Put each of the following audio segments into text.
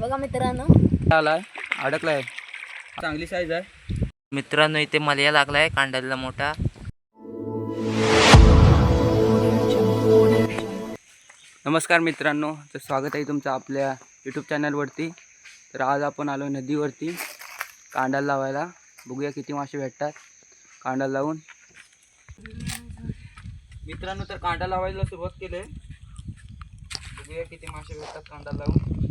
बघा मित्रांनो. आलाय अडकलाय. चांगली साईज आहे. मित्रांनो इथे मलया लागलाय कांड्याला मोठा. नमस्कार मित्रांनो तर स्वागत आहे तुमचं आपल्या यूट्यूब चॅनलवरती तर आज आपण आलो नदीवरती कांडाला लावायला. बघूया किती मासे भेटतात कांडा लावून. मित्रांनो तर कांडा लावायला सुरुवात केली बघूया किती मासे भेटतात कांडा लावून.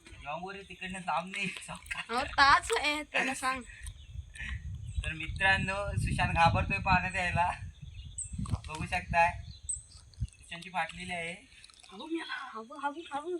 ताच आहे त्याला सांग. तर मित्रांनो सुशांत घाबरतोय पाण्यात यायला बघू शकताय. सुशांतची फाटलेली आहे. हवू मी हवू हवू हवू.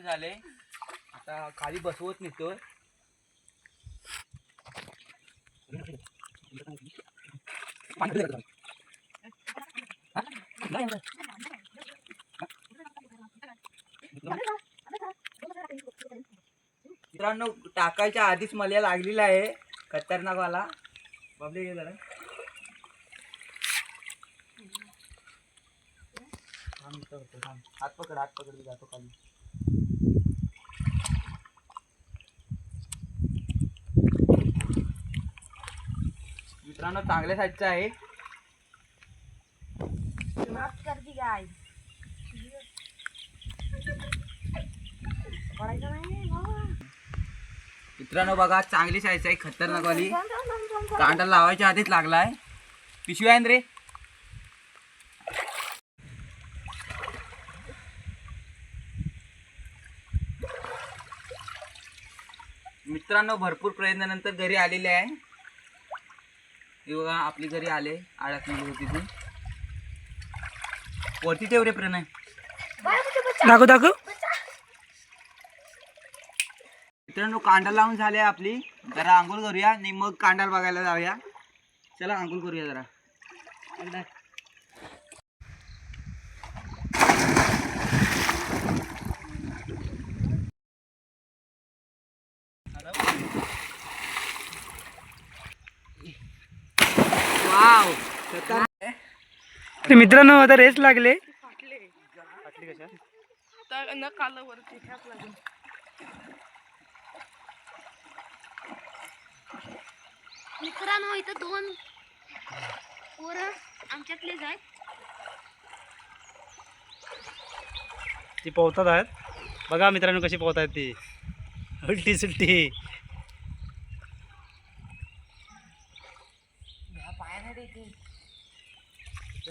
झाले. आता खाली बसवत निघतोय मित्रांनो टाकायच्या आधीच मला लागलेला आहे. खतरनाक वाला. बाबले घे जरा. हात पकड हात पकड जातो खाली. मित्रांनो चांगल्या साईजचा आहे. मित्रांनो बघा चांगली साईज आहे खतरनाक वाली. कांदा लावायच्या आधीच लागलाय. पिशवी आहे रे? मित्रांनो भरपूर प्रयत्नानंतर घरी आलेले आहे. हे बघा आपली घरी आले अडकलेली होती ती. वरती ठेव रे प्रणय. दाखव दाखव. मित्रांनो कांदा लावून झाले आपली. जरा आंघोळ करूया आणि मग कांडाला बघायला जाऊया. चला आंघोळ करूया जरा. तर मित्रांनो आता रेस लागले. मित्रांनो इथं दोन पोरं आमच्यातलेच आहेत ती पोहतात आहेत. बघा मित्रांनो कशी पोहत आहेत ती. उलटी सुलटी.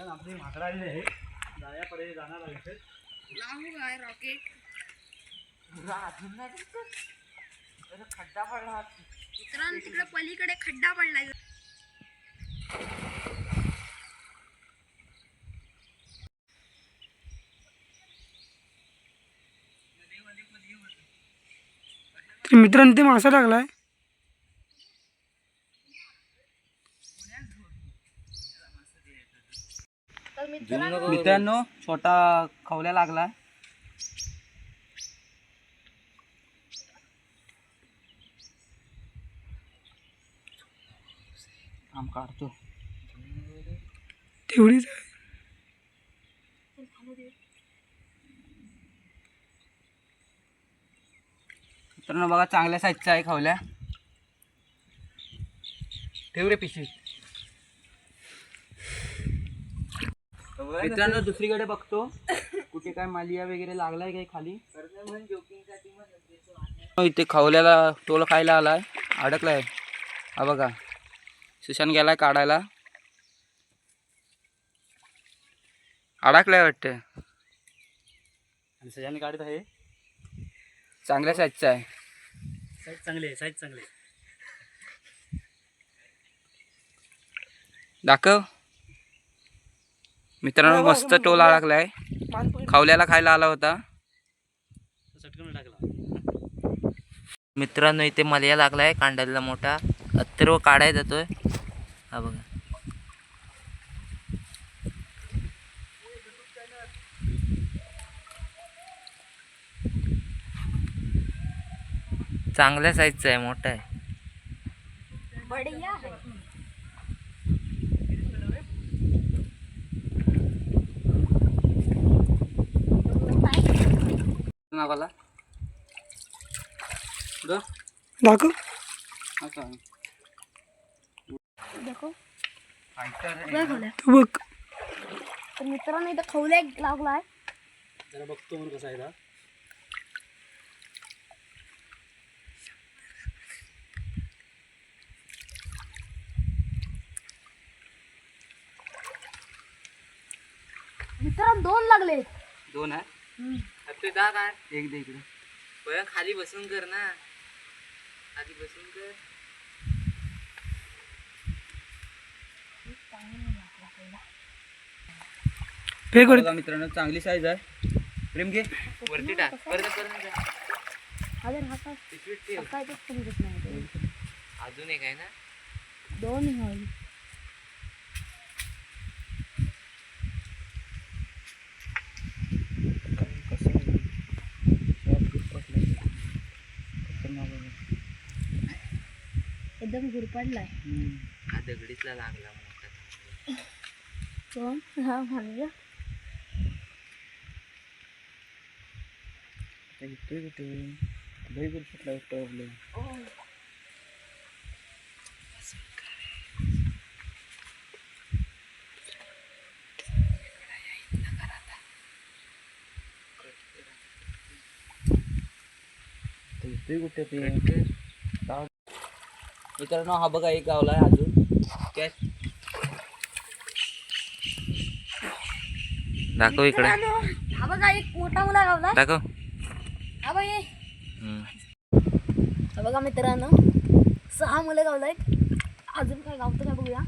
आपली माकडं आहे. जायापर्यंत जाणार आहे लांब काय रॉकेट खड्डा पडला मित्रांनो तिकडे पलीकडे खड्डा पडलाय. मित्रांनो ते मासा लागलाय. मित्रांनो. छोटा खवल्या लागला. आम काढतो. तेवढीच मित्रांनो बघा चांगल्या साईजचा आहे खवल्या. ठेव रे पिशवी. मित्रांनो दुसरीकडे बघतो. कुठे काय मालिया वगैरे लागलाय काय खाली? हो, इथे खवल्याला टोल खायला आलाय. अडकलाय. हा बघा. सुशांत गेलाय काढायला. अडकलाय वाटतं. आणि सजाने काढत आहे. चांगल्या साईजचा आहे. साईज चांगली आहे साईज चांगली आहे. दाखव. मित्रांनो मस्त टोल अडकलाय खावल्याला खायला आला होता. मित्रांनो इथे मलया लागलाय कांड्याला मोठा. अत्तर्व काढाय जातोय. हा बघा. चांगल्या साईजचा आहे मोठा आहे. नावाला? दाखव. असं तू बघ. तर मित्रांनो इथं खवल्या लागलाय. जरा बघतो म्हणून कसा आहे हा. मित्रांनो दोन लागले. दोन आहे? तू जा काय एक दे इकडे. पळ्या खाली बसून कर ना. खाली बसून कर. बघा मित्रांनो चांगली साईज आहे. प्रेम घे. वरती टाक. परत जा. अजून हा काय? पिशवीत ठेव. एक आहे ना? दोन एकदम गुरपडलाय हा दगडीतला लागला मोठा कोण? हा इथे कुठे? लई गुरफटला प्रॉब्लेम इथे कुठे ते. मित्रांनो हा बघा एक गावला आहे अजून. दाखव इकडे. हा बघा एक मोठा मुला गावला. दाखव. हा बघा हे. हा बघा मित्रांनो सहा मुलं गावलायत अजून काय गावतं काय बघूया.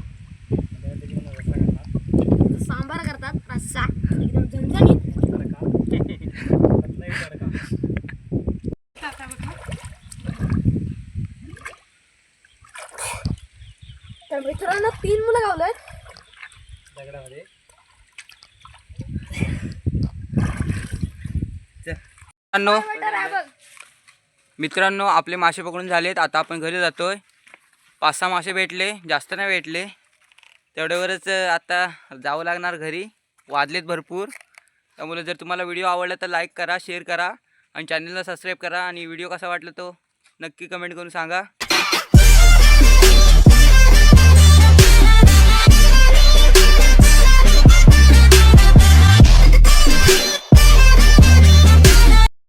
मित्रांनो मित्रांनो आपले मासे पकडून झालेत. आता आपण घरी जातोय. पाच सहा मासे भेटले. जास्त नाही भेटले. तेवढ्यावरच आता जावं लागणार घरी. वाजलेत भरपूर. त्यामुळे जर तुम्हाला व्हिडिओ आवडला तर लाईक करा शेअर करा. आणि चॅनलला सबस्क्राईब करा. आणि व्हिडिओ कसा वाटला तो नक्की कमेंट करून सांगा.